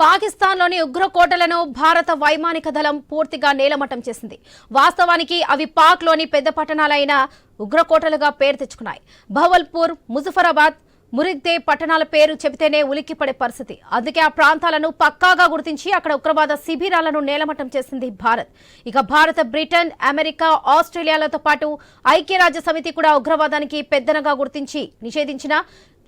పాకిస్తాన్లోని ఉగ్రకోటలను భారత వైమానిక దళం పూర్తిగా నేలమట్టం చేసింది. వాస్తవానికి అవి పాక్లోని పెద్ద పట్టణాలైన ఉగ్రకోటలుగా పేరు తెచ్చుకున్నాయి. భవల్పూర్ ముజఫరాబాద్ మురిగ్దే పట్టణాల పేరు చెబితేనే ఉలిక్కిపడే పరిస్థితి. అందుకే ఆ ప్రాంతాలను పక్కాగా గుర్తించి అక్కడ ఉగ్రవాద శిబిరాలను నేలమట్టం చేసింది భారత్. ఇక భారత బ్రిటన్ అమెరికా ఆస్ట్రేలియాలతో పాటు ఐక్యరాజ్య సమితి కూడా ఉగ్రవాదానికి పెద్దనగా గుర్తించి నిషేధించిన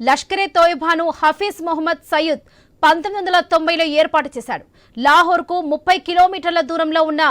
లష్కరే తోయిబాను హఫీజ్ మొహమ్మద్ సయ్యద్ పంతొమ్మిది వందల తొంభైలో ఏర్పాటు చేశాడు. లాహోర్కు ముప్పై కిలోమీటర్ల దూరంలో ఉన్న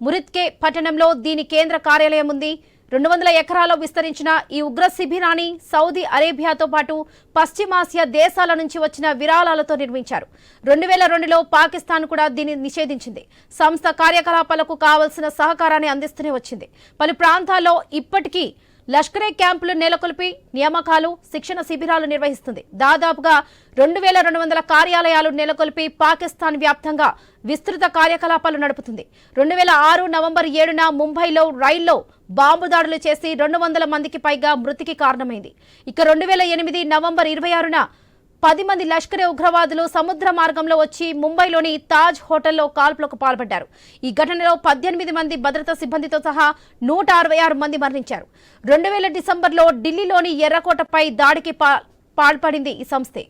మురిత్కే పట్టణంలో దీని కేంద్ర కార్యాలయం ఉంది. రెండు వందల ఎకరాల్లో విస్తరించిన ఈ ఉగ్ర శిబిరాన్ని సౌదీ అరేబియాతో పాటు పశ్చిమాసియా దేశాల నుంచి వచ్చిన విరాళాలతో నిర్మించారు. రెండు వేల రెండులో పాకిస్తాన్ కూడా దీన్ని నిషేధించింది. సంస్థ కార్యకలాపాలకు కావలసిన సహకారాన్ని అందిస్తూనే వచ్చింది. పలు ప్రాంతాల్లో ఇప్పటికీ లష్కరే క్యాంపులు నెలకొల్పి నియామకాలు శిక్షణ శిబిరాలు నిర్వహిస్తుంది. దాదాపుగా రెండు వేల రెండు వందల కార్యాలయాలు నెలకొల్పి పాకిస్తాన్ వ్యాప్తంగా విస్తృత కార్యకలాపాలు నడుపుతుంది. రెండు వేల ఆరు నవంబర్ ఏడున ముంబైలో రైల్లో బాంబు దాడులు చేసి రెండు వందల మందికి పైగా మృతికి కారణమైంది. ఇక రెండు వేల ఎనిమిది నవంబర్ ఇరవై ఆరున పది మంది లష్కరే ఉగ్రవాదులు సముద్ర మార్గంలో వచ్చి ముంబైలోని తాజ్ హోటల్లో కాల్పులకు పాల్పడ్డారు. ఈ ఘటనలో పద్దెనిమిది మంది భద్రతా సిబ్బందితో సహా నూట అరవై ఆరు మంది మరణించారు. రెండు వేల డిసెంబర్లో ఢిల్లీలోని ఎర్రకోటపై దాడికి పాల్పడింది ఈ సంస్థే.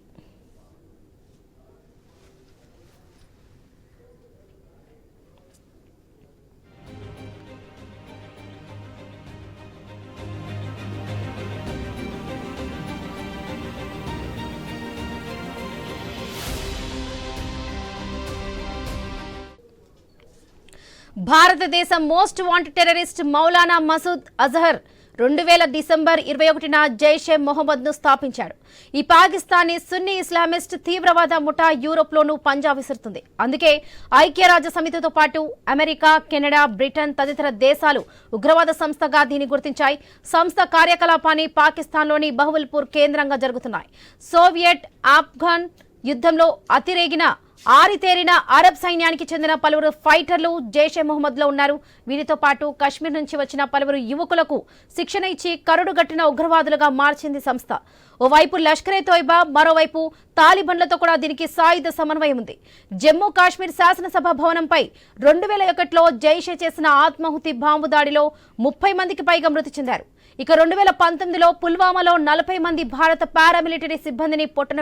భారతదేశ most wanted terrorist Maulana Masood Azhar రెండు వేల డిసెంబర్ ఇరవై ఒకటిన జైషే మొహమ్మద్ను స్థాపించాడు. ఈ పాకిస్తానీ సున్నీ ఇస్లామిస్ట్ తీవ్రవాద ముఠా యూరోప్లోనూ పంజా విసురుతుంది. అందుకే ఐక్యరాజ్య సమితితో పాటు అమెరికా కెనడా బ్రిటన్ తదితర దేశాలు ఉగ్రవాద సంస్థగా దీన్ని గుర్తించాయి. సంస్థ కార్యకలాపాన్ని పాకిస్తాన్లోని బహువల్పూర్ కేంద్రంగా జరుగుతున్నాయి. సోవియట్ ఆఫ్ఘన్ యుద్ధంలో అతిరేగిన ఆరితేరిన అరబ్ సైన్యానికి చెందిన పలువురు ఫైటర్లు జైషే మొహమ్మద్లో ఉన్నారు. వీరితో పాటు కశ్మీర్ నుంచి వచ్చిన పలువురు యువకులకు శిక్షణ ఇచ్చి కరుడుగట్టిన ఉగ్రవాదులుగా మార్చింది సంస్థ. ఓవైపు లష్కరే తోయిబా మరోవైపు తాలిబన్లతో కూడా దీనికి సాయుధ సమన్వయం ఉంది. జమ్మూ కాశ్మీర్ శాసనసభ భవనంపై రెండు వేల ఒకటిలో జైషే చేసిన ఆత్మాహుతి బాంబు దాడిలో ముప్పై మందికి పైగా మృతి చెందారు. ఇక రెండు వేల పంతొమ్మిదిలో పుల్వామాలో నలభై మంది భారత పారామిలిటరీ సిబ్బందిని పొట్టన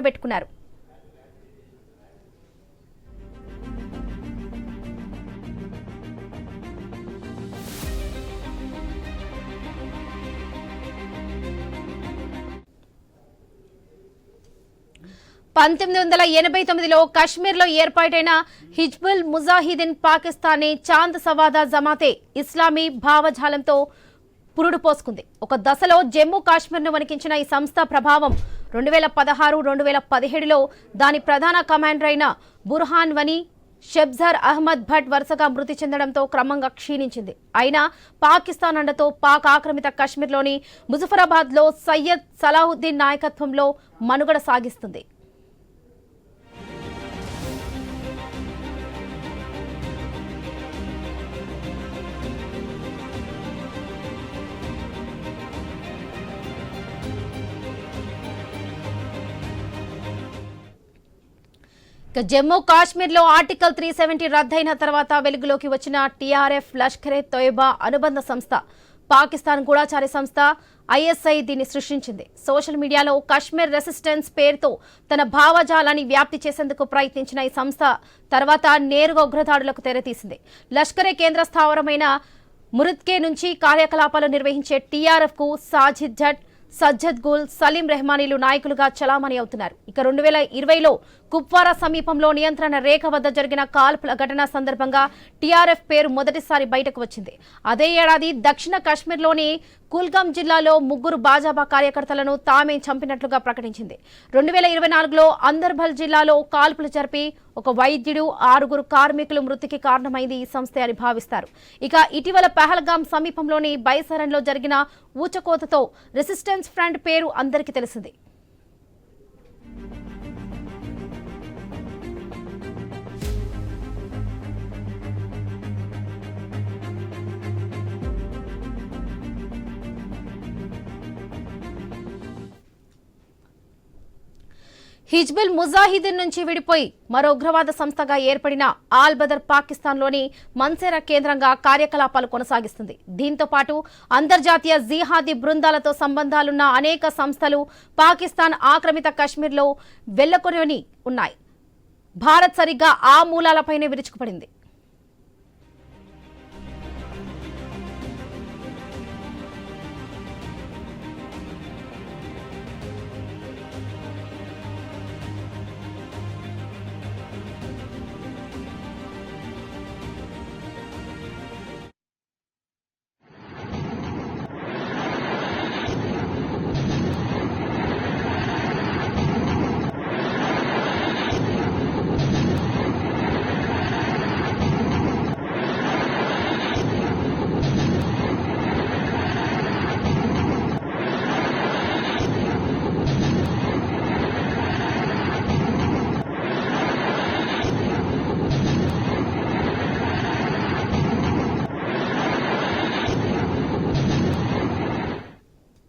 పంతొమ్మిది వందల ఎనభై తొమ్మిదిలో కాశ్మీర్లో ఏర్పాటైన హిజ్బుల్ ముజాహిదీన్ పాకిస్తానీ చాంద్ సవాదా జమాతే ఇస్లామీ భావజాలంతో పురుడు పోసుకుంది. ఒక దశలో జమ్మూ కాశ్మీర్ను వణికించిన ఈ సంస్థ ప్రభావం రెండు వేల పదహారు రెండు వేల పదిహేడులో దాని ప్రధాన కమాండర్ అయిన బుర్హాన్ వనీ షెబ్జర్ అహ్మద్ భట్ వరుసగా మృతి చెందడంతో క్రమంగా క్షీణించింది. అయినా పాకిస్తాన్ అండతో పాక్ ఆక్రమిత కాశ్మీర్లోని ముజఫరాబాద్లో సయ్యద్ సలాహుద్దీన్ నాయకత్వంలో మనుగడ సాగిస్తుంది. జమ్మూ కాశ్మీర్లో ఆర్టికల్ త్రీ సెవెంటీ రద్దయిన తర్వాత వెలుగులోకి వచ్చిన టీఆర్ఎఫ్ లష్కరే తోయబా అనుబంధ సంస్థ పాకిస్తాన్ గూఢాచారి సంస్థ ఐఎస్ఐ దీన్ని సృష్టించింది. సోషల్ మీడియాలో కశ్మీర్ రెసిస్టెన్స్ పేరుతో తన భావజాలాన్ని వ్యాప్తి చేసేందుకు ప్రయత్నించిన ఈ సంస్థ తర్వాత నేరుగా ఉగ్రదాడులకు తెరతీసింది. లష్కరే కేంద్ర స్థావరమైన మురుద్కే నుంచి కార్యకలాపాలు నిర్వహించే టీఆర్ఎఫ్కు సాజిద్ జట్ సజ్జద్ గుల్ సలీం రెహమానీలు నాయకులుగా చలామణి అవుతున్నారు. ఇక రెండు వేల ఇరవైలో కుప్వారా సమీపంలో నియంత్రణ రేఖ వద్ద జరిగిన కాల్పుల ఘటన సందర్భంగా టీఆర్ఎఫ్ పేరు మొదటిసారి బయటకు వచ్చింది. అదే ఏడాది దక్షిణ కాశ్మీర్లోని కుల్గాం జిల్లాలో ముగ్గురు భాజపా కార్యకర్తలను తామే చంపినట్లుగా ప్రకటించింది. రెండు వేల ఇరవై నాలుగులో అందర్బల్ జిల్లాలో కాల్పులు జరిపి ఒక వైద్యుడు ఆరుగురు కార్మికులు మృతికి కారణమైంది ఈ సంస్థ అని భావిస్తారు. ఇక ఇటీవల పహల్గాం సమీపంలోని బైసరన్లో జరిగిన ఊచకోతతో రెసిస్టెన్స్ ఫ్రంట్ పేరు అందరికీ తెలిసింది. హిజ్బుల్ ముజాహిదీన్ నుంచి విడిపోయి మరో ఉగ్రవాద సంస్థగా ఏర్పడిన ఆల్ బదర్ పాకిస్తాన్లోని మన్సేరా కేంద్రంగా కార్యకలాపాలు కొనసాగిస్తుంది. దీంతో పాటు అంతర్జాతీయ జీహాదీ బృందాలతో సంబంధాలున్న అనేక సంస్థలు పాకిస్తాన్ ఆక్రమిత కశ్మీర్లో వెళ్ళకొని ఉన్నాయి. భారత్ సరిగ్గా ఆ మూలాలపైనే విరుచుకుపడింది.